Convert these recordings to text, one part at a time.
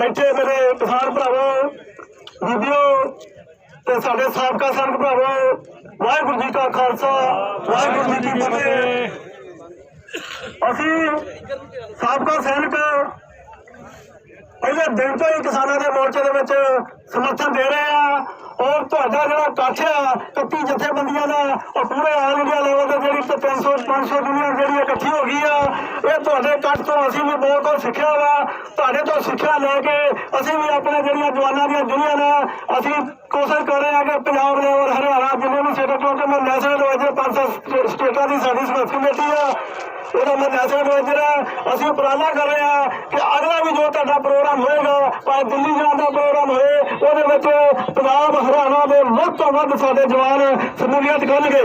ਬੈਠੇ ਮੇਰੇ ਕਿਸਾਨ ਭਰਾਵੋ, ਵੀਡੀਓ ਤੇ ਸਾਡੇ ਸਾਬਕਾ ਸੰਤ ਭਰਾਵੋ, ਵਾਹਿਗੁਰੂ ਜੀ ਕਾ ਖਾਲਸਾ, ਵਾਹਿਗੁਰੂ ਜੀ ਕੀ ਫਤਿਹ। ਅਸੀਂ ਸਾਬਕਾ ਸੈਨਿਕ ਪਹਿਲੇ ਦਿਨ ਤੋਂ ਹੀ ਕਿਸਾਨਾਂ ਦੇ ਮੋਰਚੇ ਦੇ ਵਿੱਚ ਸਮਰਥਨ ਦੇ ਰਹੇ ਆ। ਔਰ ਤੁਹਾਡਾ ਜਿਹੜਾ ਇਕੱਠ ਆ 31 ਜਥੇਬੰਦੀਆਂ ਦਾ, ਉਹ ਪੂਰੇ ਆਲ ਇੰਡੀਆ ਲੈਵਲ ਤੇ ਜਿਹੜੀ ਤੇ 300 500 ਦੁਨੀਆ ਜਿਹੜੀ ਇਕੱਠੀ ਹੋ ਗਈ ਆ, ਇਹ ਤੁਹਾਡੇ ਇਕੱਠ ਤੋਂ ਅਸੀਂ ਵੀ ਬਹੁਤ ਕੁਝ ਸਿੱਖਿਆ ਵਾ। ਤੁਹਾਡੇ ਤੋਂ ਸਿੱਖਿਆ ਲੈ ਕੇ ਅਸੀਂ ਵੀ ਆਪਣੇ ਜਿਹੜੀਆਂ ਜਵਾਨਾਂ ਦੀਆਂ ਦੁਨੀਆ ਨਾਲ ਅਸੀਂ ਕੋਸ਼ਿਸ਼ ਕਰ ਰਹੇ ਹਾਂ ਕਿ ਪੰਜਾਬ ਲੈਵਲ ਹਰਿਆਣਾ ਜਿੰਨੇ ਵੀ ਸਟੇਟਾਂ ਕਿਉਂਕਿ ਮੈਂ ਨੈਸ਼ਨਲ ਵਜੇ ਪੰਜ ਸੱਤ ਸਟੇ- ਸਟੇਟਾਂ ਦੀ ਸਾਡੀ ਸਮਰਥਨ ਕਮੇਟੀ ਆ। ਉਹਦਾ ਮੈਂ ਨੈਸ਼ਨਲ ਵਜਰ ਅਸੀਂ ਉਪਰਾਲਾ ਕਰ ਰਹੇ ਹਾਂ ਕਿ ਅਗਲਾ ਵੀ ਜੋ ਤੁਹਾਡਾ ਪ੍ਰੋਗਰਾਮ ਹੋਏਗਾ, ਭਾਵੇਂ ਦਿੱਲੀ ਜਾਣ ਦਾ ਪ੍ਰੋਗਰਾਮ ਹੋਏ, ਉਹਦੇ ਵਿੱਚ ਪੰਜਾਬ ਹਰਿਆਣਾ ਦੇ ਵੱਧ ਤੋਂ ਵੱਧ ਸਾਡੇ ਜਵਾਨ ਸਮੂਲੀਅਤ ਕਰਨਗੇ।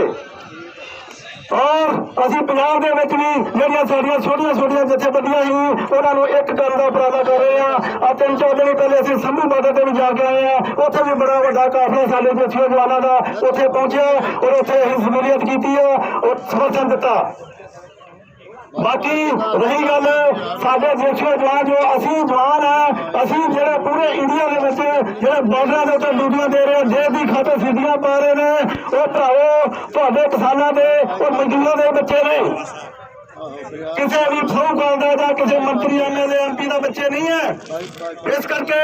ਔਰ ਅਸੀਂ ਪੰਜਾਬ ਦੇ ਵਿੱਚ ਵੀ ਜਿਹੜੀਆਂ ਸਾਡੀਆਂ ਛੋਟੀਆਂ ਛੋਟੀਆਂ ਜਥੇਬੰਦੀਆਂ ਸੀ, ਉਹਨਾਂ ਨੂੰ ਇੱਕ ਕਰਨ ਦਾ ਉਪਰਾਲਾ ਕਰ ਰਹੇ ਆ ਆ ਤਿੰਨ ਚਾਰ ਦਿਨ ਪਹਿਲੇ ਅਸੀਂ ਸੰਭੂ ਬਾਰਡਰ ਤੇ ਵੀ ਜਾ ਕੇ ਆਏ ਆ ਉੱਥੇ ਵੀ ਬੜਾ ਵੱਡਾ ਕਾਫਲਾ ਸਾਡੇ ਜਥੇਬੰਦੀਆਂ ਜਵਾਨਾਂ ਦਾ ਉੱਥੇ ਪਹੁੰਚਿਆ ਔਰ ਉੱਥੇ ਅਸੀਂ ਸਮੂਲੀਅਤ ਕੀਤੀ ਆ ਔਰ ਸਮਰਥਨ ਦਿੱਤਾ। ਬਾਕੀ ਰਹੀ ਗੱਲ ਸਾਡੇ ਦੇਖੋ ਜਵਾਨ ਜੋ ਅਸੀਂ ਜਵਾਨ ਆ, ਅਸੀਂ ਜਿਹੜੇ ਪੂਰੇ ਇੰਡੀਆ ਦੇ ਵਿੱਚ, ਜਿਹੜੇ ਬਾਰਡਰਾਂ ਦੇ ਉੱਤੇ ਡਿਊਟੀਆਂ ਦੇ ਰਹੇ ਆ ਦੀ ਖਾਤਰ ਸਿੱਧੀਆਂ ਪਾ ਰਹੇ ਨੇ, ਉਹ ਭਰਾਵੋ, ਤੁਹਾਡੇ ਕਿਸਾਨਾਂ ਦੇ, ਉਹ ਮਜ਼ਦੂਰਾਂ ਦੇ ਬੱਚੇ ਨੇ। ਕਿਸੇ ਵੀ ਫੌਜਦਾਰ ਦਾ ਜਾਂ ਕਿਸੇ ਮੰਤਰੀ ਐਮਐਲਏ ਐਮਪੀ ਦਾ ਬੱਚੇ ਨਹੀਂ ਹੈ। ਇਸ ਕਰਕੇ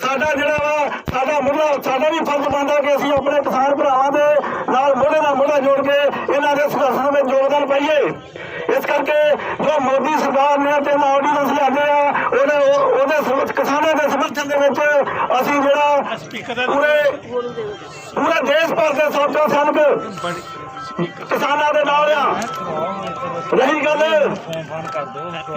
ਸਾਡਾ ਜਿਹੜਾ ਵਾ, ਸਾਡਾ ਮੁੱਢਲਾ, ਸਾਡਾ ਵੀ ਫਰਜ਼ ਬਣਦਾ ਕਿ ਅਸੀਂ ਆਪਣੇ ਕਿਸਾਨ ਭਰਾਵਾਂ ਦੇ ਨਾਲ ਮੋਢੇ ਨਾਲ ਮੋਢਾ ਜੋੜ ਕੇ ਇਹਨਾਂ ਦੇ ਸੰਘਰਸ਼ ਵਿੱਚ ਯੋਗਦਾਨ ਪਾਈਏ। ਇਸ ਕਰਕੇ ਜੋ ਮੋਦੀ ਸਰਕਾਰ ਨੇ ਤੇ ਆਰਡੀਨੈਂਸ ਲਿਆਂਦੇ ਆ ਉਹਦੇ ਉਹ- ਉਹਦੇ ਕਿਸਾਨਾਂ ਦੇ ਸਮਰਥਨ ਦੇ ਵਿੱਚ ਅਸੀਂ ਜਿਹੜਾ ਪੂਰੇ ਪੂਰੇ ਦੇਸ਼ ਭਰ ਦੇ ਸਾਬਕਾ ਸੈਨਿਕ ਕਿਸਾਨਾਂ ਦੇ ਨਾਲ ਆ। ਰਹੀ ਗੱਲ,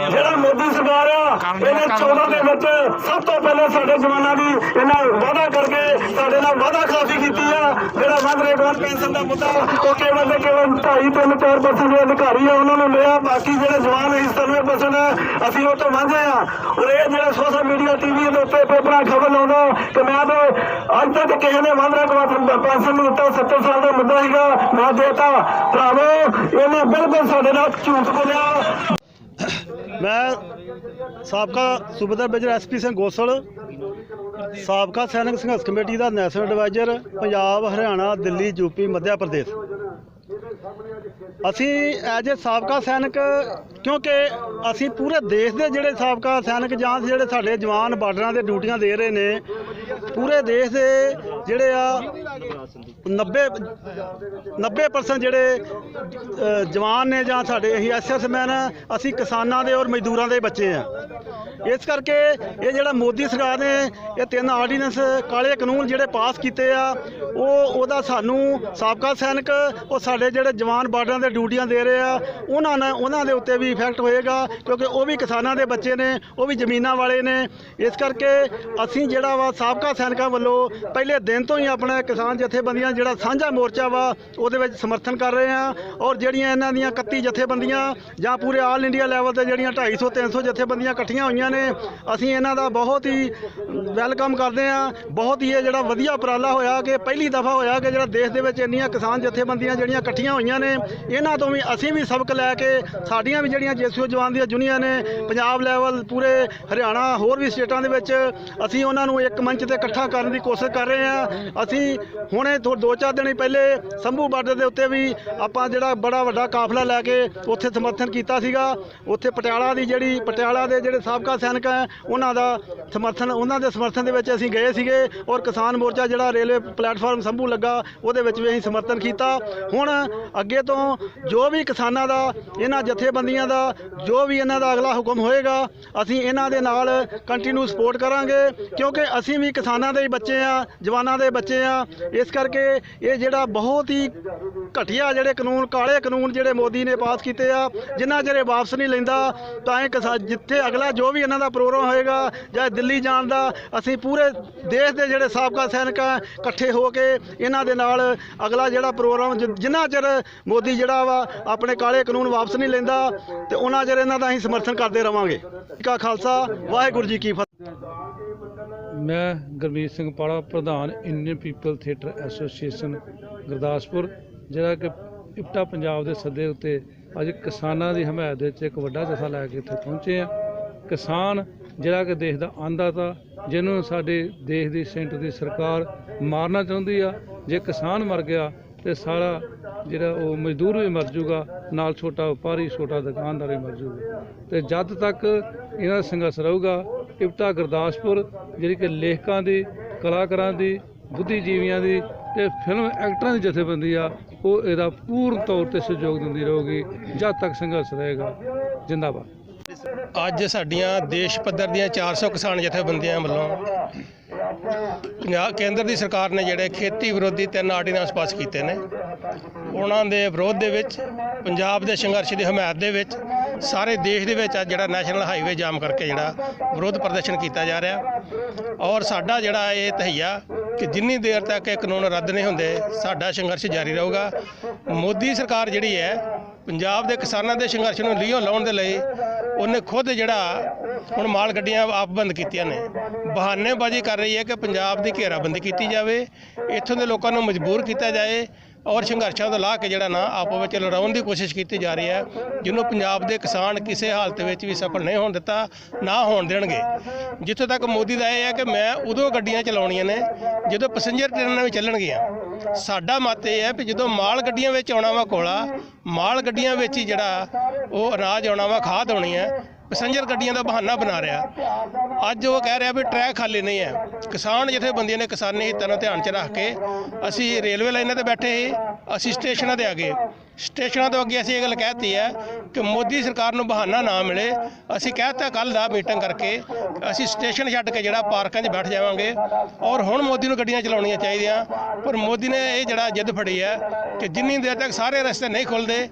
ਜਿਹੜਾ ਮੋਦੀ ਸਰਕਾਰ ਆ, ਇਹਨੇ 14 ਦੇ ਵਿੱਚ ਸਭ ਤੋਂ ਪਹਿਲਾਂ ਸਾਡੇ ਜਵਾਨਾਂ ਦੀ ਇਹਨਾਂ ਵਾਅਦਾ ਕਰਕੇ ਸਾਡੇ ਨਾਲ ਵਾਅਦਾ ਖਾਫੀ ਕੀਤੀ ਆ। ਜਿਹੜਾ ਵੰਦ ਰੇਗਵਾਨ ਪੈਨਸ਼ਨ ਦਾ ਮੁੱਦਾ, ਉਹ ਕੇਵਲ ਤੇ ਕੇਵਲ 2.5 3 4% ਦੇ ਅਧਿਕਾਰੀ ਆ, ਉਹਨਾਂ ਨੂੰ ਲਿਆ ਬਾਕੀ ਜਿਹੜੇ ਜਵਾਨ 97% ਅਸੀਂ ਉਹ ਤੋਂ ਵਾਂਝੇ ਆ। ਔਰ ਇਹ ਜਿਹੜਾ ਸੋਸ਼ਲ ਮੀਡੀਆ ਟੀਵੀ ਦੇ ਉੱਤੇ ਪੇਪਰਾਂ ਖਬਰ ਲਾਉਂਦਾ, ਕਿ ਮੈਂ ਤਾਂ ਅੱਜ ਤੱਕ ਕਿਸੇ ਨੇ ਵੰਦ ਰੇਗਵਾਨ ਪੈਨਸ਼ਨ ਨੂੰ ਦਿੱਤਾ 70 ਸਾਲ ਦਾ ਮੁੱਦਾ ਸੀਗਾ। ਮੈਂ ਦੇਤਾ ਭਰਾਵੋ, ਇਹਨੇ ਬਿਲਕੁਲ ਸਾਡੇ ਨਾਲ ਝੂਠ ਬੋਲਿਆ। ਮੈਂ ਸਾਬਕਾ ਸੂਬੇਦਾਰ ਮੇਜਰ ਐਸਪੀ ਸਿੰਘ ਗੋਸਲ, ਸਾਬਕਾ ਸੈਨਿਕ ਸੰਘਰਸ਼ ਕਮੇਟੀ ਦਾ national adviser, Punjab, Haryana, Delhi UP Madhya Pradesh. ਅਸੀਂ ਐਜ ਏ ਸਾਬਕਾ ਸੈਨਿਕ, ਕਿਉਂਕਿ ਅਸੀਂ ਪੂਰੇ ਦੇਸ਼ ਦੇ ਜਿਹੜੇ ਸਾਬਕਾ ਸੈਨਿਕ ਜਾਂ ਜਿਹੜੇ ਸਾਡੇ ਜਵਾਨ ਬਾਰਡਰਾਂ ਦੇ ਡਿਊਟੀਆਂ ਦੇ ਰਹੇ ਨੇ, ਪੂਰੇ ਦੇਸ਼ ਦੇ ਜਿਹੜੇ ਆ 90 90% ਜਿਹੜੇ ਜਵਾਨ ਨੇ ਜਾਂ ਸਾਡੇ ਅਸੀਂ ਐਸਐਸਮੈਨ, ਅਸੀਂ ਕਿਸਾਨਾਂ ਦੇ ਔਰ ਮਜ਼ਦੂਰਾਂ ਦੇ ਬੱਚੇ ਆ। ਇਸ ਕਰਕੇ ਇਹ ਜਿਹੜਾ ਮੋਦੀ ਸਰਕਾਰ ਨੇ ਇਹ ਤਿੰਨ ਆਰਡੀਨੈਂਸ ਕਾਲੇ ਕਾਨੂੰਨ ਜਿਹੜੇ ਪਾਸ ਕੀਤੇ ਆ, ਉਹ, ਉਹਦਾ ਸਾਨੂੰ ਸਾਬਕਾ ਸੈਨਿਕ, ਉਹ ਸਾਡੇ ਜਿਹੜੇ ਜਵਾਨ ਬਾਰਡਰਾਂ ਦੇ ਡਿਊਟੀਆਂ ਦੇ ਰਹੇ ਆ, ਉਹਨਾਂ ਨਾਲ, ਉਹਨਾਂ ਦੇ ਉੱਤੇ ਵੀ ਇਫੈਕਟ ਹੋਏਗਾ, ਕਿਉਂਕਿ ਉਹ ਵੀ ਕਿਸਾਨਾਂ ਦੇ ਬੱਚੇ ਨੇ, ਉਹ ਵੀ ਜ਼ਮੀਨਾਂ ਵਾਲੇ ਨੇ। ਇਸ ਕਰਕੇ ਅਸੀਂ ਜਿਹੜਾ ਵਾ ਸਾਬਕਾ ਸੈਨਿਕਾਂ ਵੱਲੋਂ ਪਹਿਲੇ ਦਿਨ ਤੋਂ ਹੀ ਆਪਣੇ ਕਿਸਾਨ ਜਥੇਬੰਦੀਆਂ ਜਿਹੜਾ ਸਾਂਝਾ ਮੋਰਚਾ ਵਾ, ਉਹਦੇ ਵਿੱਚ ਸਮਰਥਨ ਕਰ ਰਹੇ ਆ ਔਰ ਜਿਹੜੀਆਂ ਇਹਨਾਂ ਦੀਆਂ 31 ਜਥੇਬੰਦੀਆਂ ਜਾਂ ਪੂਰੇ ਆਲ ਇੰਡੀਆ ਲੈਵਲ ਤੇ ਜਿਹੜੀਆਂ 250 300 ਜਥੇਬੰਦੀਆਂ ਇਕੱਠੀਆਂ ਹੋਈਆਂ ਨੇ, ਅਸੀਂ ਇਹਨਾਂ ਦਾ ਬਹੁਤ ਹੀ ਵੈਲਕਮ ਕਰਦੇ ਆ ਬਹੁਤ ਹੀ ਇਹ ਜਿਹੜਾ ਵਧੀਆ ਉਪਰਾਲਾ ਹੋਇਆ ਕਿ ਪਹਿਲੀ ਦਫਾ ਹੋਇਆ ਕਿ ਜਿਹੜਾ ਦੇਸ਼ ਦੇ ਵਿੱਚ ਇੰਨੀਆਂ ਕਿਸਾਨ ਜਥੇਬੰਦੀਆਂ ਜਿਹੜੀਆਂ ਇਕੱਠੀਆਂ ਹੋਈਆਂ ਨੇ, ਇਹਨਾਂ ਤੋਂ ਵੀ ਅਸੀਂ ਵੀ ਸਬਕ ਲੈ ਕੇ ਸਾਡੀਆਂ ਵੀ ਜਿਹੜੀਆਂ ਜੇਸੂ ਜਵਾਨ ਦੀਆਂ ਜੁਨੀਆਂ ਨੇ, ਪੰਜਾਬ ਲੈਵਲ ਪੂਰੇ ਹਰਿਆਣਾ, ਹੋਰ ਵੀ ਸਟੇਟਾਂ ਦੇ ਵਿੱਚ ਅਸੀਂ ਉਹਨਾਂ ਨੂੰ ਇੱਕ ਮੰਚ ਤੇ ਇਕੱਠਾ ਕਰਨ ਦੀ ਕੋਸ਼ਿਸ਼ ਕਰ ਰਹੇ ਹਾਂ। ਅਸੀਂ ਹੁਣੇ ਦੋ ਦੋ ਚਾਰ ਦਿਨ ਹੀ ਪਹਿਲੇ ਸੰਭੂ ਬਾਰਡਰ ਦੇ ਉੱਤੇ ਵੀ ਆਪਾਂ ਜਿਹੜਾ ਬੜਾ ਵੱਡਾ ਕਾਫਲਾ ਲੈ ਕੇ ਉੱਥੇ ਸਮਰਥਨ ਕੀਤਾ ਸੀਗਾ। ਉੱਥੇ ਪਟਿਆਲਾ ਦੀ ਜਿਹੜੀ, ਪਟਿਆਲਾ ਦੇ ਜਿਹੜੇ ਸਾਬਕਾ ਸੈਨਿਕ ਹੈ, ਉਹਨਾਂ ਦਾ ਸਮਰਥਨ, ਉਹਨਾਂ ਦੇ ਸਮਰਥਨ ਦੇ ਵਿੱਚ ਅਸੀਂ ਗਏ ਸੀਗੇ ਔਰ ਕਿਸਾਨ ਮੋਰਚਾ ਜਿਹੜਾ ਰੇਲਵੇ ਪਲੇਟਫਾਰਮ ਸੰਭੂ ਲੱਗਾ, ਉਹਦੇ ਵਿੱਚ ਵੀ ਅਸੀਂ ਸਮਰਥਨ ਕੀਤਾ। ਹੁਣ ਅੱਗੇ ਤੋਂ ਜੋ ਵੀ ਕਿਸਾਨਾਂ ਦਾ, ਇਹਨਾਂ ਜਥੇਬੰਦੀਆਂ ਦਾ, ਜੋ ਵੀ ਇਹਨਾਂ ਦਾ ਅਗਲਾ ਹੁਕਮ ਹੋਏਗਾ, ਅਸੀਂ ਇਹਨਾਂ ਦੇ ਨਾਲ ਕੰਟੀਨਿਊ ਸਪੋਰਟ ਕਰਾਂਗੇ, ਕਿਉਂਕਿ ਅਸੀਂ ਵੀ ਕਿਸਾਨਾਂ ਦੇ ਹੀ ਬੱਚੇ ਆ ਜਵਾਨਾਂ ਦੇ ਬੱਚੇ ਆ ਇਸ ਕਰਕੇ ਇਹ ਜਿਹੜਾ ਬਹੁਤ ਹੀ ਘਟੀਆ ਜਿਹੜੇ ਕਾਨੂੰਨ, ਕਾਲੇ ਕਾਨੂੰਨ ਜਿਹੜੇ ਮੋਦੀ ਨੇ ਪਾਸ ਕੀਤੇ ਆ, ਜਿੰਨਾ ਚਿਰ ਇਹ ਵਾਪਸ ਨਹੀਂ ਲੈਂਦਾ, ਤਾਂ ਇਹ ਕਿਸਾ- ਜਿੱਥੇ ਅਗਲਾ ਜੋ ਵੀ ਇਹਨਾਂ ਦਾ ਪ੍ਰੋਗਰਾਮ ਹੋਏਗਾ, ਜਾਂ ਦਿੱਲੀ ਜਾਣ ਦਾ, ਅਸੀਂ ਪੂਰੇ ਦੇਸ਼ ਦੇ ਜਿਹੜੇ ਸਾਬਕਾ ਸੈਨਿਕ ਆ, ਇਕੱਠੇ ਹੋ ਕੇ ਇਹਨਾਂ ਦੇ ਨਾਲ ਅਗਲਾ ਜਿਹੜਾ ਪ੍ਰੋਗਰਾਮ ਜਿੰਨਾ ਚਿਰ ਮੋਦੀ ਜਿਹੜਾ ਵਾ, ਆਪਣੇ ਕਾਲੇ ਕਾਨੂੰਨ ਵਾਪਸ ਨਹੀਂ ਲੈਂਦਾ, ਤੇ ਉਹਨਾਂ ਚਿਰ ਇਹਨਾਂ ਦਾ ਅਸੀਂ ਸਮਰਥਨ ਕਰਦੇ ਰਵਾਂਗੇ। ਕਾ ਖਾਲਸਾ, ਵਾਹਿਗੁਰੂ ਜੀ ਕੀ ਫਤਿਹ। ਮੈਂ ਗੁਰਮੀਤ ਸਿੰਘ ਪਾਲਾ, ਪ੍ਰਧਾਨ Indian people theatre association, Gurdaspur, ਜਿਹੜਾ ਕਿ ਇਪਟਾ ਪੰਜਾਬ ਦੇ ਸੱਦੇ ਉੱਤੇ ਅੱਜ ਕਿਸਾਨਾਂ ਦੀ ਹਮਾਇਤ ਵਿੱਚ ਇੱਕ ਵੱਡਾ ਜਥਾ ਲੈ ਕੇ ਇੱਥੇ ਪਹੁੰਚੇ ਆ। ਕਿਸਾਨ ਜਿਹੜਾ ਕਿ ਦੇਸ਼ ਦਾ ਅੰਨਦਾਤਾ ਜਿਹਨੂੰ ਸਾਡੇ ਦੇਸ਼ ਦੀ ਸੈਂਟਰ ਦੀ ਸਰਕਾਰ ਮਾਰਨਾ ਚਾਹੁੰਦੀ ਆ, ਜੇ ਕਿਸਾਨ ਮਰ ਗਿਆ ਤੇ ਸਾਰਾ ਜਿਹੜਾ ਉਹ ਮਜ਼ਦੂਰ ਵੀ ਮਰ ਜੂਗਾ ਨਾਲ ਛੋਟਾ ਵਪਾਰੀ, ਛੋਟਾ ਦੁਕਾਨਦਾਰ ਵੀ ਮਰ ਜੂਗਾ ਤੇ ਜਦ ਤੱਕ ਇਹਨਾਂ ਦਾ ਸੰਘਰਸ਼ ਰਹੂਗਾ ਇਪਟਾ ਗੁਰਦਾਸਪੁਰ, ਜਿਹੜੀ ਕਿ ਲੇਖਕਾਂ ਦੀ, ਕਲਾਕਾਰਾਂ ਦੀ, ਬੁੱਧੀਜੀਵੀਆਂ ਦੀ ਤੇ ਫਿਲਮ ਐਕਟਰਾਂ ਦੀ ਜਥੇਬੰਦੀ ਆ, ਉਹ ਇਹਦਾ ਪੂਰਨ ਤੌਰ ਤੇ ਸਹਿਯੋਗ ਦਿੰਦੀ ਰਹੂਗੀ, ਜਦ ਤੱਕ ਸੰਘਰਸ਼ ਰਹੇਗਾ। ਜਿੰਦਾਬਾਦ। ਅੱਜ ਸਾਡੀਆਂ ਦੇਸ਼ ਪੱਧਰ ਦੀਆਂ 400 ਕਿਸਾਨ ਜਥੇਬੰਦੀਆਂ ਵੱਲੋਂ ਪੰਜਾਬ ਕੇਂਦਰ ਦੀ ਸਰਕਾਰ ਨੇ ਜਿਹੜੇ ਖੇਤੀ ਵਿਰੋਧੀ ਤਿੰਨ ਆਰਡੀਨੈਂਸ ਪਾਸ ਕੀਤੇ ਨੇ, ਉਹਨਾਂ ਦੇ ਵਿਰੋਧ ਦੇ ਵਿੱਚ, ਪੰਜਾਬ ਦੇ ਸੰਘਰਸ਼ ਦੀ ਹਮਾਇਤ ਦੇ ਵਿੱਚ ਸਾਰੇ ਦੇਸ਼ ਦੇ ਵਿੱਚ ਅੱਜ ਜਿਹੜਾ ਨੈਸ਼ਨਲ ਹਾਈਵੇ ਜਾਮ ਕਰਕੇ ਜਿਹੜਾ ਵਿਰੋਧ ਪ੍ਰਦਰਸ਼ਨ ਕੀਤਾ ਜਾ ਰਿਹਾ। ਔਰ ਸਾਡਾ ਜਿਹੜਾ ਇਹ ਤਹਈਆ ਕਿ ਜਿੰਨੀ ਦੇਰ ਤੱਕ ਇਹ ਕਾਨੂੰਨ ਰੱਦ ਨਹੀਂ ਹੁੰਦੇ, ਸਾਡਾ ਸੰਘਰਸ਼ ਜਾਰੀ ਰਹੂਗਾ। ਮੋਦੀ ਸਰਕਾਰ ਜਿਹੜੀ ਹੈ, ਪੰਜਾਬ ਦੇ ਕਿਸਾਨਾਂ ਦੇ ਸੰਘਰਸ਼ ਨੂੰ ਲੀਹੋਂ ਲਾਉਣ ਦੇ ਲਈ ਉਹਨੇ ਖੁਦ ਜਿਹੜਾ ਹੁਣ ਮਾਲ ਗੱਡੀਆਂ ਆਪ ਬੰਦ ਕੀਤੀਆਂ ਨੇ। ਬਹਾਨੇਬਾਜ਼ੀ ਕਰ ਰਹੀ ਹੈ ਕਿ ਪੰਜਾਬ ਦੀ ਘੇਰਾਬੰਦੀ ਕੀਤੀ ਜਾਵੇ, ਇੱਥੋਂ ਦੇ ਲੋਕਾਂ ਨੂੰ ਮਜਬੂਰ ਕੀਤਾ ਜਾਏ। ਔਰ ਸੰਘਰਸ਼ਾਂ ਤੋਂ ਲਾ ਕੇ ਜਿਹੜਾ ਨਾ ਆਪੋ ਵਿੱਚ ਲੜਾਉਣ ਦੀ ਕੋਸ਼ਿਸ਼ ਕੀਤੀ ਜਾ ਰਹੀ ਹੈ, ਜਿਹਨੂੰ ਪੰਜਾਬ ਦੇ ਕਿਸਾਨ ਕਿਸੇ ਹਾਲਤ ਵਿੱਚ ਵੀ ਸਫਲ ਨਹੀਂ ਹੋਣ ਦਿੱਤਾ, ਨਾ ਹੋਣ ਦੇਣਗੇ। ਜਿੱਥੇ ਤੱਕ ਮੋਦੀ ਦਾ ਇਹ ਹੈ ਕਿ ਮੈਂ ਉਦੋਂ ਗੱਡੀਆਂ ਚਲਾਉਣੀਆਂ ਨੇ, ਜਦੋਂ ਪੈਸੇਂਜਰ ਟ੍ਰੇਨਾਂ ਵੀ ਚੱਲਣਗੀਆਂ। ਸਾਡਾ ਮਤ ਇਹ ਹੈ ਕਿ ਜਦੋਂ ਮਾਲ ਗੱਡੀਆਂ ਵਿੱਚ ਆਉਣਾ ਵਾ ਕੋਲਾ, ਮਾਲ ਗੱਡੀਆਂ ਵਿੱਚ ਹੀ ਜਿਹੜਾ ਉਹ ਅਨਾਜ ਆਉਣਾ ਵਾ, ਖਾਦ ਆਉਣੀ ਹੈ ਪੈਸੇਂਜਰ ਗੱਡੀਆਂ ਦਾ ਬਹਾਨਾ ਬਣਾ ਰਿਹਾ। ਅੱਜ ਉਹ ਕਹਿ ਰਿਹਾ ਵੀ ਟਰੈਕ ਖਾਲੀ ਨਹੀਂ ਹੈ। ਕਿਸਾਨ ਜਥੇਬੰਦੀਆਂ ਨੇ ਕਿਸਾਨੀ ਹਿੱਤਾਂ ਨੂੰ ਧਿਆਨ 'ਚ ਰੱਖ ਕੇ ਅਸੀਂ ਰੇਲਵੇ ਲਾਈਨਾਂ ਤੇ ਬੈਠੇ ਸੀ, ਅਸੀਂ ਸਟੇਸ਼ਨਾਂ ਤੇ ਆ ਗਏ। ਸਟੇਸ਼ਨਾਂ ਤੋਂ ਅੱਗੇ ਅਸੀਂ ਇਹ ਗੱਲ ਕਹਿਤੀ ਹੈ ਕਿ ਮੋਦੀ ਸਰਕਾਰ ਨੂੰ ਬਹਾਨਾ ਨਾ ਮਿਲੇ। ਅਸੀਂ ਕਹਿਤਾ ਕੱਲ ਦਾ ਮੀਟਿੰਗ ਕਰਕੇ ਅਸੀਂ ਸਟੇਸ਼ਨ ਛੱਡ ਕੇ ਜਿਹੜਾ ਪਾਰਕਾਂ 'ਚ ਬੈਠ ਜਾਵਾਂਗੇ ਔਰ ਹੁਣ ਮੋਦੀ ਨੂੰ ਗੱਡੀਆਂ ਚਲਾਉਣੀਆਂ ਚਾਹੀਦੀਆਂ। ਪਰ ਮੋਦੀ ਨੇ ਇਹ ਜਿਹੜਾ ਜਿੱਦ ਫੜੀ ਹੈ ਕਿ ਜਿੰਨੀ ਦੇਰ ਤੱਕ ਸਾਰੇ ਰਸਤੇ ਨਹੀਂ ਖੁੱਲਦੇ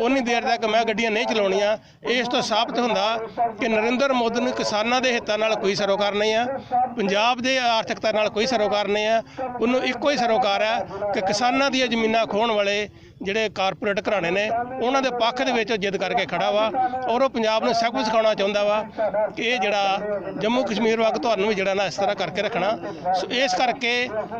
ਉਨੀ ਦੇਰ ਤੱਕ ਮੈਂ ਗੱਡੀਆਂ ਨਹੀਂ ਚਲਾਉਣੀਆਂ। ਇਸ ਤੋਂ ਸਾਬਤ ਹੁੰਦਾ ਕਿ ਨਰਿੰਦਰ ਮੋਦੀ ਨੂੰ ਕਿਸਾਨਾਂ ਦੇ ਹਿੱਤਾਂ ਨਾਲ ਕੋਈ ਸਰੋਕਾਰ ਨਹੀਂ ਆ ਪੰਜਾਬ ਦੇ ਆਰਥਿਕਤਾ ਨਾਲ ਕੋਈ ਸਰੋਕਾਰ ਨਹੀਂ ਆ ਉਹਨੂੰ ਇੱਕੋ ਹੀ ਸਰੋਕਾਰ ਹੈ ਕਿ ਕਿਸਾਨਾਂ ਦੀਆਂ ਜ਼ਮੀਨਾਂ ਖੋਹਣ ਵਾਲੇ ਜਿਹੜੇ ਕਾਰਪੋਰੇਟ ਘਰਾਣੇ ਨੇ, ਉਹਨਾਂ ਦੇ ਪੱਖ ਦੇ ਵਿੱਚ ਉਹ ਜਿੱਦ ਕਰਕੇ ਖੜਾ ਵਾ ਔਰ ਉਹ ਪੰਜਾਬ ਨੂੰ ਸਭ ਕੁਝ ਸਿਖਾਉਣਾ ਚਾਹੁੰਦਾ ਵਾ ਕਿ ਇਹ ਜਿਹੜਾ ਜੰਮੂ ਕਸ਼ਮੀਰ ਵਕ ਤੁਹਾਨੂੰ ਵੀ ਜਿਹੜਾ ਨਾ ਇਸ ਤਰ੍ਹਾਂ ਕਰਕੇ ਰੱਖਣਾ। ਸੋ ਇਸ ਕਰਕੇ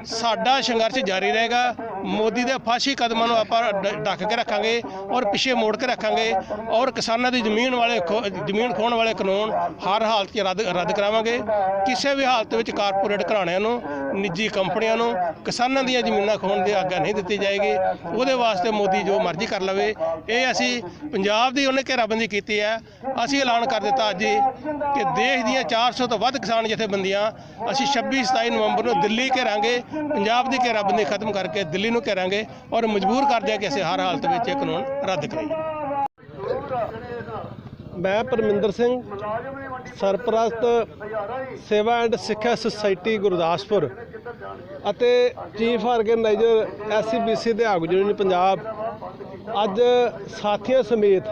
ਸਾਡਾ ਸੰਘਰਸ਼ ਜਾਰੀ ਰਹੇਗਾ। ਮੋਦੀ ਦੇ ਫਾਸ਼ੀ ਕਦਮਾਂ ਨੂੰ ਆਪਾਂ ਡ- ਢੱਕ ਕੇ ਰੱਖਾਂਗੇ ਔਰ ਪਿੱਛੇ ਮੋੜ ਕੇ ਰੱਖਾਂਗੇ ਔਰ ਕਿਸਾਨਾਂ ਦੀ ਜ਼ਮੀਨ ਵਾਲੇ ਖੋ- ਜ਼ਮੀਨ ਖੋਣ ਵਾਲੇ ਕਾਨੂੰਨ ਹਰ ਹਾਲਤ 'ਚ ਰੱਦ ਰੱਦ ਕਰਾਵਾਂਗੇ। ਕਿਸੇ ਵੀ ਹਾਲਤ ਵਿੱਚ ਕਾਰਪੋਰੇਟ ਘਰਾਣਿਆਂ ਨੂੰ, ਨਿੱਜੀ ਕੰਪਨੀਆਂ ਨੂੰ ਕਿਸਾਨਾਂ ਦੀਆਂ ਜ਼ਮੀਨਾਂ ਖੋਣ ਦੀ ਆਗਿਆ ਨਹੀਂ ਦਿੱਤੀ ਜਾਏਗੀ। ਉਹਦੇ ਵਾਸਤੇ ਮੋਦੀ ਜੋ ਮਰਜ਼ੀ ਕਰ ਲਵੇ। ਇਹ ਅਸੀਂ ਪੰਜਾਬ ਦੀ ਉਹਨੇ ਘੇਰਾਬੰਦੀ ਕੀਤੀ ਹੈ। ਅਸੀਂ ਐਲਾਨ ਕਰ ਦਿੱਤਾ ਅੱਜ ਕਿ ਦੇਸ਼ ਦੀਆਂ 400 ਤੋਂ ਵੱਧ ਕਿਸਾਨ ਜਥੇਬੰਦੀਆਂ ਅਸੀਂ 26 27 ਨਵੰਬਰ ਨੂੰ ਦਿੱਲੀ ਘੇਰਾਂਗੇ। ਪੰਜਾਬ ਦੀ ਘੇਰਾਬੰਦੀ ਖਤਮ ਕਰਕੇ ਦਿੱਲੀ ਨੂੰ ਘੇਰਾਂਗੇ ਔਰ ਮਜਬੂਰ ਕਰਦੇ ਦਿਆ ਕਿ ਅਸੀਂ ਹਰ ਹਾਲਤ ਵਿੱਚ ਇਹ ਕਾਨੂੰਨ ਰੱਦ ਕਰੀਏ। ਮੈਂ ਪਰਮਿੰਦਰ ਸਿੰਘ, ਸਰਪ੍ਰਸਤ ਸੇਵਾ ਐਂਡ ਸਿੱਖਿਆ ਸੁਸਾਇਟੀ ਗੁਰਦਾਸਪੁਰ ਅਤੇ ਚੀਫ ਆਰਗੇਨਾਈਜ਼ਰ ਐਸਸੀਬੀਸੀ ਦੇ ਆਗੂ ਯੂਨੀਅਨ ਪੰਜਾਬ। ਅੱਜ ਸਾਥੀਆਂ ਸਮੇਤ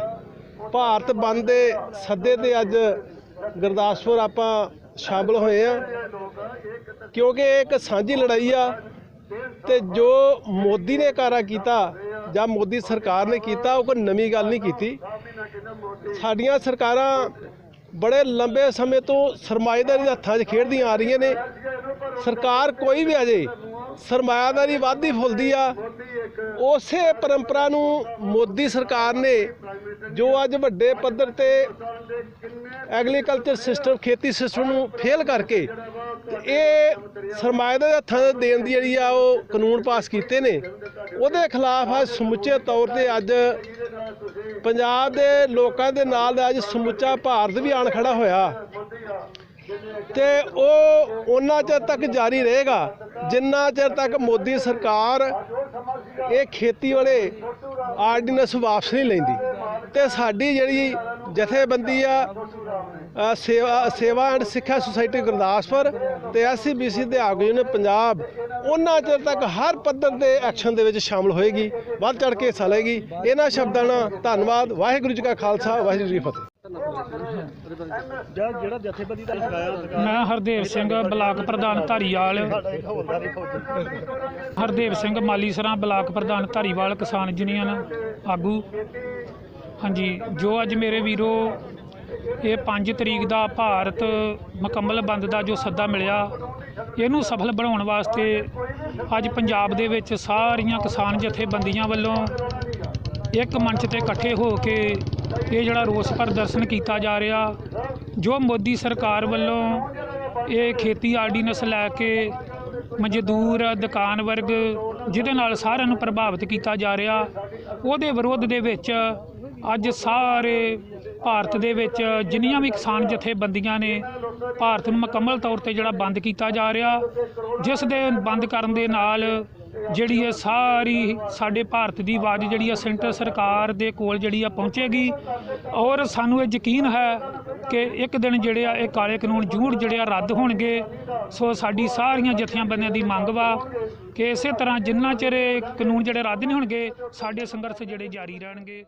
ਭਾਰਤ ਬੰਦ ਦੇ ਸੱਦੇ ਤੇ ਅੱਜ ਗੁਰਦਾਸਪੁਰ ਆਪਾਂ ਸ਼ਾਮਲ ਹੋਏ ਆ ਕਿਉਂਕਿ ਇਹ ਇੱਕ ਸਾਂਝੀ ਲੜਾਈ ਆ ਤੇ ਜੋ ਮੋਦੀ ਨੇ ਕਾਰਾ ਕੀਤਾ ਜਾਂ ਮੋਦੀ ਸਰਕਾਰ ਨੇ ਕੀਤਾ, ਉਹ ਕੋਈ ਨਵੀਂ ਗੱਲ ਨਹੀਂ ਕੀਤੀ। ਸਾਡੀਆਂ ਸਰਕਾਰਾਂ ਬੜੇ ਲੰਬੇ ਸਮੇਂ ਤੋਂ ਸਰਮਾਏਦਾਰੀ ਦੇ ਹੱਥਾਂ 'ਚ ਖੇਡਦੀਆਂ ਆ ਰਹੀਆਂ ਨੇ। ਸਰਕਾਰ ਕੋਈ ਵੀ ਅਜੇ ਸਰਮਾਇਆਦਾਰੀ ਵਾਧੀ ਫੁੱਲਦੀ ਆ। ਉਸੇ ਪਰੰਪਰਾ ਨੂੰ ਮੋਦੀ ਸਰਕਾਰ ਨੇ ਜੋ ਅੱਜ ਵੱਡੇ ਪੱਧਰ ਤੇ ਐਗਰੀਕਲਚਰ ਸਿਸਟਮ ਖੇਤੀ ਸਿਸਟਮ ਨੂੰ ਫੇਲ ਕਰਕੇ ਤੇ ਇਹ ਸਰਮਾਏਦਾਰ ਦੇ ਹੱਥਾਂ ਦੇਣ ਦੀ ਜਿਹੜੀ ਆ ਉਹ ਕਾਨੂੰਨ ਪਾਸ ਕੀਤੇ ਨੇ। ਉਹਦੇ ਖਿਲਾਫ ਅੱਜ ਸਮੁੱਚੇ ਤੌਰ ਤੇ ਅੱਜ ਪੰਜਾਬ ਦੇ ਲੋਕਾਂ ਦੇ ਨਾਲ ਅੱਜ ਸਮੁੱਚਾ ਭਾਰਤ ਵੀ ਆਣ ਖੜਾ ਹੋਇਆ। ਤੇ ਉਹ ਉਹਨਾਂ ਚਿਰ ਤੱਕ ਜਾਰੀ ਰਹੇਗਾ। ਜਿੰਨਾ ਚਿਰ ਤੱਕ ਮੋਦੀ ਸਰਕਾਰ ਇਹ ਖੇਤੀ ਵਾਲੇ ਆਰਡੀਨੈਂਸ ਵਾਪਸ ਨਹੀਂ ਲੈਂਦੀ। ਤੇ ਸਾਡੀ ਜਿਹੜੀ ਜਥੇਬੰਦੀ ਆ ਸੇਵਾ ਸੇਵਾ ਐਂਡ ਸਿੱਖਿਆ ਸੁਸਾਇਟੀ ਗੁਰਦਾਸਪੁਰ ਤੇ ਐਸਸੀਬੀਸੀ ਦੇ ਆਗੂ ਨੇ ਪੰਜਾਬ ਉਹਨਾਂ ਚਿਰ ਤੱਕ ਹਰ ਪੱਧਰ ਦੇ ਐਕਸ਼ਨ ਦੇ ਵਿੱਚ ਸ਼ਾਮਲ ਹੋਏਗੀ ਵੱਧ ਚੜ ਕੇ ਹਿੱਸਾ ਲਏਗੀ। ਇਹਨਾਂ ਸ਼ਬਦਾਂ ਨਾਲ ਧੰਨਵਾਦ ਵਾਹਿਗੁਰੂ ਜੀ ਕਾ ਖਾਲਸਾ ਵਾਹਿਗੁਰੂ ਜੀ ਕੀ ਫਤਿਹ। ਜਿਹੜਾ ਜਿਹੜਾ ਜਥੇਬੰਦੀ ਦਾ ਸ਼ਿਕਾਇਤ ਮੈਂ ਹਰਦੇਵ ਸਿੰਘ ਬਲਾਕ ਪ੍ਰਧਾਨ ਧਾਰੀਵਾਲ। ਹਰਦੇਵ ਸਿੰਘ ਮਾਲੀਸਰਾ ਬਲਾਕ ਪ੍ਰਧਾਨ ਧਾਰੀਵਾਲ ਕਿਸਾਨ ਯੂਨੀਅਨ ਆਗੂ। ਹਾਂਜੀ ਜੋ ਅੱਜ ਮੇਰੇ ਵੀਰੋ ਇਹ 5 ਤਰੀਕ ਦਾ ਭਾਰਤ ਮੁਕੰਮਲ ਬੰਦ ਦਾ ਜੋ ਸੱਦਾ ਮਿਲਿਆ, ਇਹਨੂੰ ਸਫਲ ਬਣਾਉਣ ਵਾਸਤੇ ਅੱਜ ਪੰਜਾਬ ਦੇ ਵਿੱਚ ਸਾਰੀਆਂ ਕਿਸਾਨ ਜਥੇਬੰਦੀਆਂ ਵੱਲੋਂ ਇੱਕ ਮੰਚ ਤੇ ਇਕੱਠੇ ਹੋ ਕੇ ਇਹ ਜਿਹੜਾ ਰੋਸ ਪ੍ਰਦਰਸ਼ਨ ਕੀਤਾ ਜਾ ਰਿਹਾ, ਜੋ ਮੋਦੀ ਸਰਕਾਰ ਵੱਲੋਂ ਇਹ ਖੇਤੀ ਆਰਡੀਨੈਂਸ ਲੈ ਕੇ ਮਜ਼ਦੂਰ, ਦੁਕਾਨ ਵਰਗ ਜਿਹਦੇ ਨਾਲ ਸਾਰਿਆਂ ਨੂੰ ਪ੍ਰਭਾਵਿਤ ਕੀਤਾ ਜਾ ਰਿਹਾ, ਉਹਦੇ ਵਿਰੋਧ ਦੇ ਵਿੱਚ ਅੱਜ ਸਾਰੇ ਭਾਰਤ ਦੇ ਵਿੱਚ ਜਿੰਨੀਆਂ ਵੀ ਕਿਸਾਨ ਜਥੇਬੰਦੀਆਂ ਨੇ ਭਾਰਤ ਨੂੰ ਮੁਕੰਮਲ ਤੌਰ ਤੇ ਜਿਹੜਾ ਬੰਦ ਕੀਤਾ ਜਾ ਰਿਹਾ, ਜਿਸ ਦੇ ਬੰਦ ਕਰਨ ਦੇ ਨਾਲ ਜਿਹੜੀ ਹੈ ਸਾਰੀ ਸਾਡੇ ਭਾਰਤ ਦੀ ਆਵਾਜ਼ ਜਿਹੜੀ ਆ ਸੈਂਟਰ ਸਰਕਾਰ ਦੇ ਕੋਲ ਜਿਹੜੀ ਆ ਪਹੁੰਚੇਗੀ। ਔਰ ਸਾਨੂੰ ਇਹ ਯਕੀਨ ਹੈ ਕਿ ਇੱਕ ਦਿਨ ਜਿਹੜੇ ਆ ਇਹ ਕਾਲੇ ਕਾਨੂੰਨ ਜ਼ਰੂਰ ਜਿਹੜੇ ਆ ਰੱਦ ਹੋਣਗੇ। ਸੋ ਸਾਡੀ ਸਾਰੀਆਂ ਜਥੇਬੰਦੀਆਂ ਦੀ ਮੰਗ ਵਾ ਕਿ ਇਸੇ ਤਰ੍ਹਾਂ ਜਿੰਨਾ ਚਿਰ ਇਹ ਕਾਨੂੰਨ ਜਿਹੜੇ ਰੱਦ ਨਹੀਂ ਹੋਣਗੇ, ਸਾਡੇ ਸੰਘਰਸ਼ ਜਿਹੜੇ ਜਾਰੀ ਰਹਿਣਗੇ।